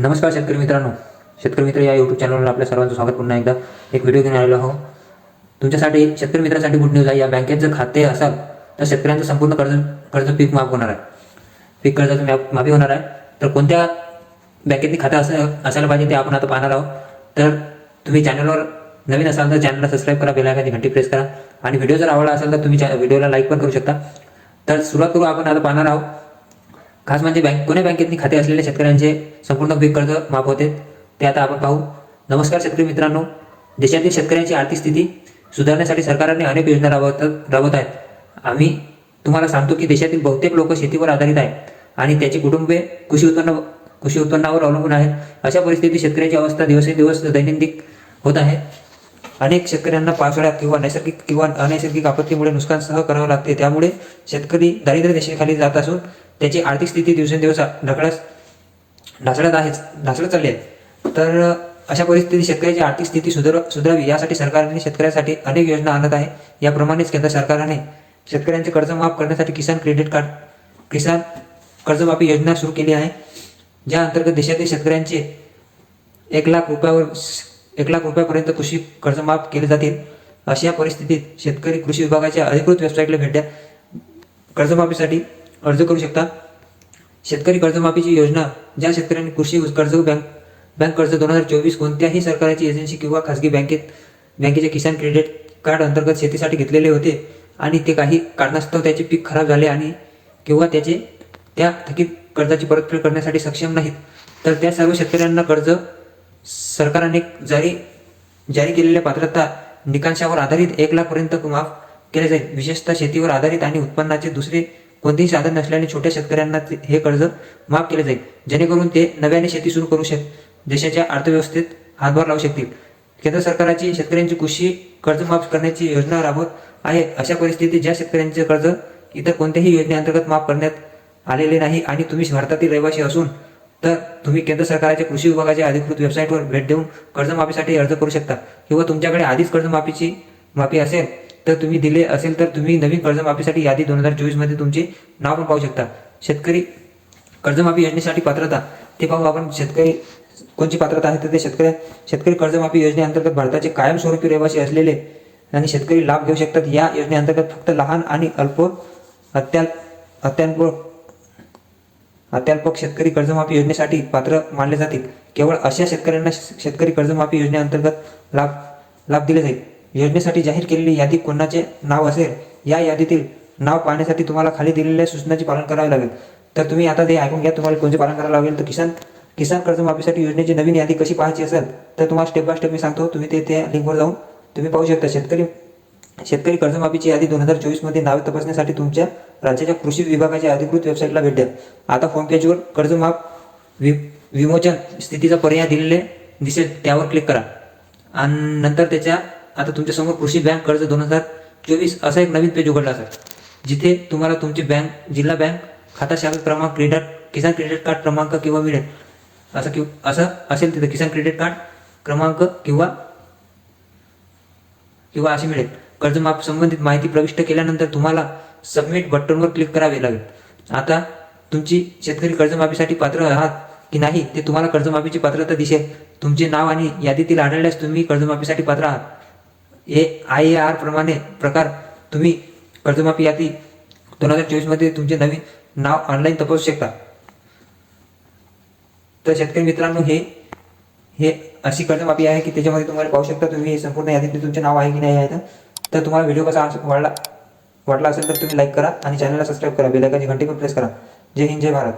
नमस्कार शेतकरी मित्रांनो. शेतकरी मित्र या यूट्यूब चॅनलवर आपल्या सर्वांचं स्वागत पुन्हा एकदा. एक व्हिडिओ घेऊन आलेलो आहो तुमच्यासाठी शेतकरी मित्रांसाठी गुड न्यूज आहे. या बँकेत जर खाते असाल तर शेतकऱ्यांचं संपूर्ण कर्ज कर्ज पीक माफ होणार आहे. पीक कर्जाचं माफ माफी होणार आहे. तर कोणत्या बँकेतनी खातं असं असायला पाहिजे ते आपण आता पाहणार आहोत. तर तुम्ही चॅनलवर नवीन असाल तर चॅनलला सबस्क्राईब करा बेलायकाची घंटी प्रेस करा. आणि व्हिडिओ जर आवडला असेल तर तुम्ही व्हिडिओला लाईक पण करू शकता. तर सुरुवात करू आपण आता पाहणार आहोत. खास म्हणजे बँक कोण्या बँकेतनी खाते असलेल्या शेतकऱ्यांचे संपूर्ण पीक कर्ज माफ होते ते आता आपण पाहू. नमस्कार शेतकरी मित्रांनो. देशातील शेतकऱ्यांची आर्थिक स्थिती सुधारण्यासाठी सरकारने अनेक योजना राबवत राबवत आहेत. आम्ही तुम्हाला सांगतो की देशातील बहुतेक लोक शेतीवर आधारित आहेत आणि त्याची कुटुंबे कृषी उत्पन्न कृषी उत्पन्नावर अवलंबून आहेत. अशा परिस्थितीत शेतकऱ्यांची अवस्था दिवसेंदिवस दैनंदिन होत आहे. अनेक शेतकऱ्यांना पावसाळ्यात किंवा नैसर्गिक किंवा अनैसर्गिक आपत्तीमुळे नुकसान सह करावं लागते. त्यामुळे शेतकरी दारिद्र्य रेषेखाली जात असून त्याची आर्थिक स्थिती दिवसेंदिवस ढकळत ढासळत आहे ढासळत चालली आहे. तर अशा परिस्थितीत शेतकऱ्याची आर्थिक स्थिती सुधार सुधारावी यासाठी सरकारने शेतकऱ्यासाठी अनेक योजना आणत आहे. याप्रमाणेच केंद्र सरकारने शेतकऱ्यांचे कर्ज माफ करण्यासाठी किसान क्रेडिट कार्ड किसान कर्जमाफी योजना सुरू केली आहे. ज्या अंतर्गत देशातील शेतकऱ्यांचे एक लाख रुपयावर एक लाख रुपयापर्यंत कृषी कर्जमाफ केले जातील. अशा परिस्थितीत शेतकरी कृषी विभागाच्या अधिकृत वेबसाईटला भेट द्या. कर्जमाफीसाठी अर्ज करू शकता? शेतकरी कर्जमाफीची योजना ज्या शेतकऱ्यांनी कृषी कर्ज बँक बँक कर्ज दोन हजार चोवीस कोणत्याही सरकारची एजन्सी किंवा खासगी बँकेत बँकेचे किसान क्रेडिट कार्ड अंतर्गत शेतीसाठी घेतलेले होते आणि ते काही कारणास्तव त्याचे पीक खराब झाले आणि किंवा त्याचे त्या थकीत कर्जाची परतफेड करण्यासाठी सक्षम नाहीत तर त्या सर्व शेतकऱ्यांना कर्ज सरकारने जारी जारी केलेल्या पात्रता निकांशावर आधारित एक लाखपर्यंत माफ केले जाईल. विशेषतः शेतीवर आधारित आणि उत्पन्नाचे दुसरे कोणतेही साधन नसल्याने छोट्या शेतकऱ्यांना ते- हे कर्ज माफ केले जाईल. जेणेकरून ते नव्याने शेती सुरू करू शक देशाच्या अर्थव्यवस्थेत हातभार लावू शकतील. केंद्र सरकारची शेतकऱ्यांची कृषी कर्ज माफ करण्याची योजना राबवत आहे अशा परिस्थितीत ज्या शेतकऱ्यांचे कर्ज इतर कोणत्याही योजनेअंतर्गत माफ करण्यात आलेले नाही आणि तुम्ही भारतातील रहिवासी असून तर तुम्ही केंद्र सरकारच्या कृषी विभागाच्या अधिकृत वेबसाईटवर भेट देऊन कर्जमाफीसाठी अर्ज करू शकता किंवा तुमच्याकडे आधीच कर्जमाफीची माफी असेल तर तुम्ही दिले असेल तर तुम्ही नवीन कर्जमाफीसाठी यादी दोन हजार चोवीसमध्ये तुमचे नाव पण पाहू शकता. शेतकरी कर्जमाफी योजनेसाठी पात्रता ते पाहू आपण शेतकरी कोणची पात्रता आहे तर ते शेतकरी शेतकरी कर्जमाफी योजनेअंतर्गत भारताचे कायमस्वरूपी रहिवासी असलेले आणि शेतकरी लाभ घेऊ शकतात. या योजनेअंतर्गत फक्त लहान आणि अल्प अत्याल अत्यल्प अत्यल्प शेतकरी कर्जमाफी योजनेसाठी पात्र मानले जातील. केवळ अशा शेतकऱ्यांना शेतकरी कर्जमाफी योजनेअंतर्गत लाभ लाभ दिले जाईल. योजनेसाठी जाहीर केलेली यादी कोणाचे नाव असेल या यादीतील नाव पाहण्यासाठी तुम्हाला खाली दिलेल्या सूचनाचे पालन करावे लागेल. तर तुम्ही आता ते ऐकून घ्या तुम्हाला कोणते पालन करावं लागेल? तर किसान किसान कर्जमाफीसाठी योजनेची नवीन यादी कशी पाहायची असेल तर तुम्हाला स्टेप बाय स्टेप मी सांगतो. तुम्ही ते त्या लिंकवर जाऊन तुम्ही पाहू शकता. शेतकरी शेतकरी कर्जमाफीची यादी दोन हजार चोवीसमध्ये नावे तपासण्यासाठी तुमच्या राज्याच्या कृषी विभागाच्या अधिकृत वेबसाईटला भेट द्या. आता होम पेजवर कर्जमाफ वि विमोचन स्थितीचा पर्याय दिलेले दिसेल त्यावर क्लिक करा. आणि नंतर त्याच्या आता तुमच्यासमोर कृषी बँक कर्ज दोन हजार चोवीस असा एक नवीन पेज उघडला सर जिथे तुम्हाला तुमची बँक जिल्हा बँक खाता शाखा क्रमांक क्रेडिट किसान क्रेडिट कार्ड क्रमांक किंवा मिळेल. असं कि असं असेल तिथं किसान क्रेडिट कार्ड क्रमांक किंवा किंवा असे मिळेल. कर्जमाफ संबंधित माहिती प्रविष्ट केल्यानंतर तुम्हाला सबमिट बटनवर क्लिक करावे लागेल. आता तुमची शेतकरी कर्जमाफीसाठी पात्र आहात की नाही ते तुम्हाला कर्जमाफीची पात्रता दिसेल. तुमचे नाव आणि यादीतील आढळल्यास तुम्ही कर्जमाफीसाठी पात्र आहात. ए आय आर प्रमाणे प्रकार तुम्ही कर्जमाफी यादी दोन हजार चोवीसमध्ये तुमचे नवीन नाव ऑनलाईन तपासू शकता. तर शेतकरी मित्रांनो हे हे अशी कर्जमाफी आहे की त्याच्यामध्ये तुम्हाला पाहू शकता तुम्ही हे संपूर्ण यादीत तुमचे नाव आहे की नाही आहे. तर. तुम्हाला व्हिडिओ कसा वाढला वाटला असेल तर तुम्ही लाईक करा आणि चॅनलला सबस्क्राईब करा बेलायकाची घंटी पण प्रेस करा. जय हिंद जय भारत.